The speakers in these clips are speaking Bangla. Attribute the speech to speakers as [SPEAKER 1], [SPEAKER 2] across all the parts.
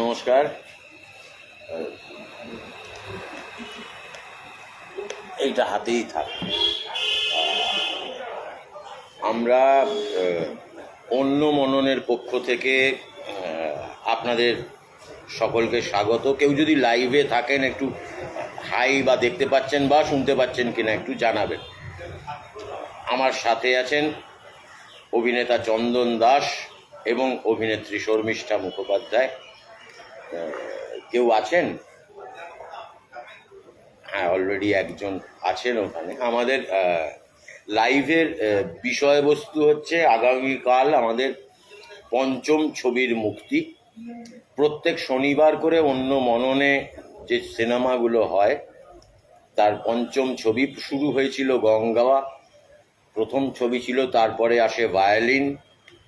[SPEAKER 1] নমস্কার। এইটা হাতেই থাক। আমরা অন্য মননের পক্ষ থেকে আপনাদের সকলকে স্বাগত। কেউ যদি লাইভে থাকেন, একটু হাই বা দেখতে পাচ্ছেন বা শুনতে পাচ্ছেন কিনা, একটু জানাবেন। আমার সাথে আছেন অভিনেতা চন্দন দাস এবং অভিনেত্রী শর্মিষ্ঠা মুখোপাধ্যায় কেউ আছেন? হ্যাঁ অলরেডি একজন আছেন ওখানে। আমাদের লাইভের বিষয়বস্তু হচ্ছে আগামীকাল আমাদের পঞ্চম ছবির মুক্তি। প্রত্যেক শনিবার করে অন্য মননে যে সিনেমাগুলো হয়, তার পঞ্চম ছবি শুরু হয়েছিল গঙ্গাওয়া। প্রথম ছবি ছিল, তারপরে আসে ভায়োলিন।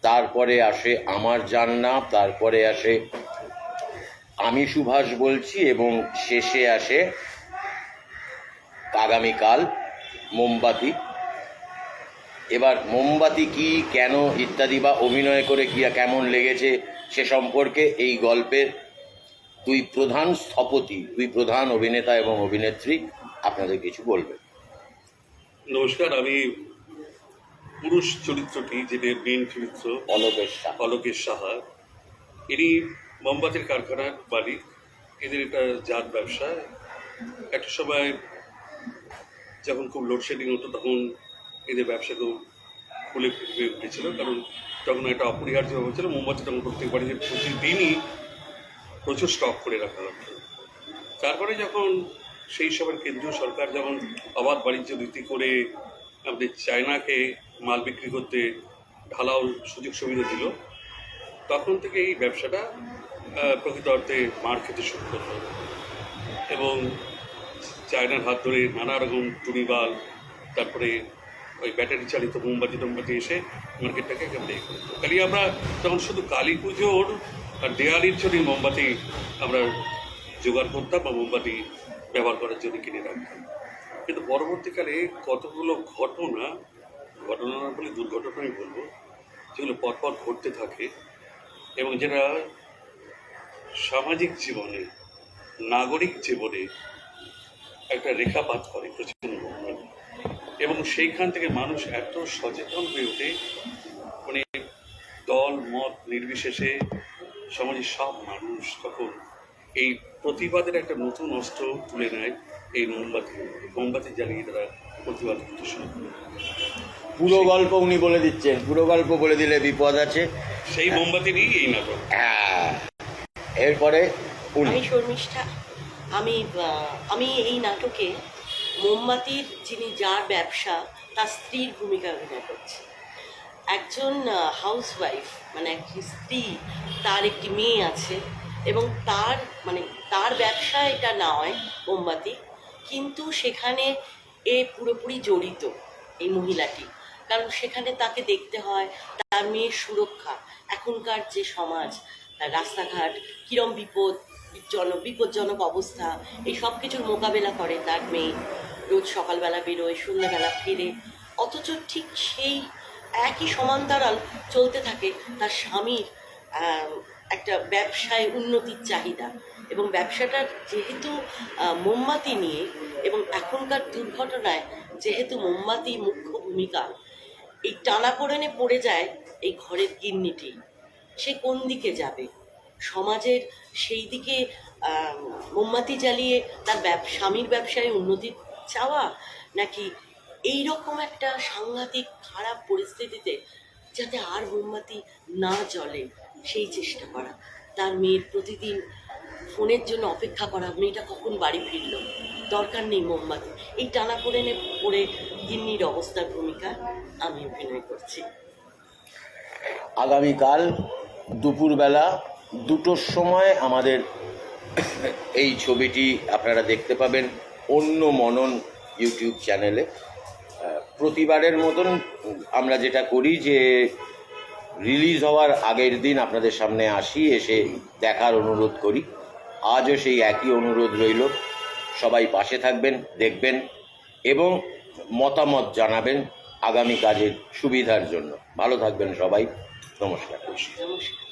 [SPEAKER 1] তারপরে আসে আমার জান্না তারপরে আসে আমি সুভাষ বলছি এবং শেষে আসে আগামীকাল মোমবাতি। এবার মোমবাতি কি, কেন ইত্যাদি বা অভিনয় করে কি কেমন লেগেছে সে সম্পর্কে এই গল্পের দুই প্রধান স্থপতি, দুই প্রধান অভিনেতা এবং অভিনেত্রী আপনাদের কিছু বলবেন।
[SPEAKER 2] নমস্কার, আমি পুরুষ চরিত্রটি যেটা মেন চরিত্র
[SPEAKER 1] অলোকেশ।
[SPEAKER 2] সাহা ইনি মোমবাতির কারখানার মালিক এদের এটা জাত ব্যবসা। একটা সময় যখন খুব লোডশেডিং হতো তখন এদের ব্যবসা খুব খুলে হয়ে উঠেছিল কারণ তখন একটা অপরিহার্য হয়েছিল মোমবাতি তখন প্রত্যেক বাড়িতে প্রতিদিনই প্রচুর স্টক করে রাখা হতো। তারপরে যখন সেই সময় কেন্দ্রীয় সরকার যখন অবাধ বাণিজ্য নীতি করে আমাদের চায়নাকে মাল বিক্রি করতে ঢালাও সুযোগ সুবিধা দিল, তখন থেকে এই ব্যবসাটা প্রকৃত অর্থে মার খেতে শুরু করল এবং চায়নার হাত ধরে নানা রকম টুনিবাল, তারপরে ওই ব্যাটারি চালিত মোমবাতি টোমবাতি এসে মার্কেটটাকে একেবারে দিল। খালি আমরা তখন শুধু কালী পুজোর আর দেয়ালির জন্য মোমবাতি আমরা জোগাড় করতাম বা মোমবাতি ব্যবহার করার জন্য কিনে রাখতাম কিন্তু পরবর্তীকালে কতগুলো ঘটনা ঘটনা না বলে দুর্ঘটনাই বলব, যেগুলো পরপর ঘটতে থাকে এবং যেটা সামাজিক জীবনে, নাগরিক জীবনে একটা রেখাপাত করে পরিমাণে। এবং সেইখান থেকে মানুষ এত সচেতন হয়ে ওঠে মানে দল, মত নির্বিশেষে সমাজের সব মানুষ তখন এই প্রতিবাদের একটা নতুন অস্ত্র তুলে নেয় এই মোমবাতি মোমবাতি জ্বালিয়ে তারা প্রতিবাদ করতে শুরু করে
[SPEAKER 1] পুরো গল্প উনি বলে দিচ্ছেন পুরো গল্প বলে দিলে বিপদ আছে।
[SPEAKER 2] সেই মোমবাতি নিয়েই এই নাটক।
[SPEAKER 1] হ্যাঁ এরপরে উনি।
[SPEAKER 3] আমি শর্মিষ্ঠা আমি আমি এই নাটকে মোমবাতির যিনি যার ব্যবসা তার স্ত্রীর ভূমিকা অভিনয় করছি। একজন হাউসওয়াইফ মানে একটি স্ত্রী তার একটি মেয়ে আছে এবং তার মানে তার ব্যবসা এটা নয় মোমবাতি কিন্তু সেখানে এ পুরোপুরি জড়িত, এই মহিলাটি। কারণ সেখানে তাকে দেখতে হয় তার মেয়ের সুরক্ষা, এখনকার যে সমাজ, তার রাস্তাঘাট, কিরম বিপদ জন বিপজ্জনক অবস্থা, এই সব কিছুর মোকাবেলা করে তার মেয়ে। রোজ সকালবেলা বেরোয়, সন্ধ্যাবেলা ফিরে। অথচ ঠিক সেই একই সমান্তরাল চলতে থাকে তার স্বামীর একটা ব্যবসায় উন্নতির চাহিদা। এবং ব্যবসাটার যেহেতু মোমবাতি নিয়ে এবং এখনকার দুর্ঘটনায় যেহেতু মোমবাতি মুখ্য ভূমিকা, এই টানা টানাপোড়েনে পড়ে যায় এই ঘরের গিন্নিটি। সে কোন দিকে যাবে? সমাজের সেই দিকে মোমবাতি জ্বালিয়ে তার স্বামীর ব্যবসায় উন্নতি চাওয়া, নাকি এই রকম একটা সাংঘাতিক খারাপ পরিস্থিতিতে যাতে আর মোমবাতি না জ্বলে সেই চেষ্টা করা? তার মেয়ের প্রতিদিন ফোনের জন্য অপেক্ষা করা, মেয়েটা কখন বাড়ি ফিরল? দরকার নেই মোমবাতি। এই টানা পড়ে নে পড়ে গিন্নির অবস্থার ভূমিকা আমি অভিনয় করছি।
[SPEAKER 1] আগামীকাল দুপুরবেলা দুটোর সময় আমাদের এই ছবিটি আপনারা দেখতে পাবেন অন্য মনন ইউটিউব চ্যানেলে। প্রতিবারের মতন আমরা যেটা করি যে, রিলিজ হওয়ার আগের দিন আপনাদের সামনে আসি, এসে দেখার অনুরোধ করি। আজও সেই একই অনুরোধ রইল। সবাই পাশে থাকবেন দেখবেন এবং মতামত জানাবেন আগামী কাজের সুবিধার জন্য। ভালো থাকবেন সবাই। নমস্কার।
[SPEAKER 3] নমস্কার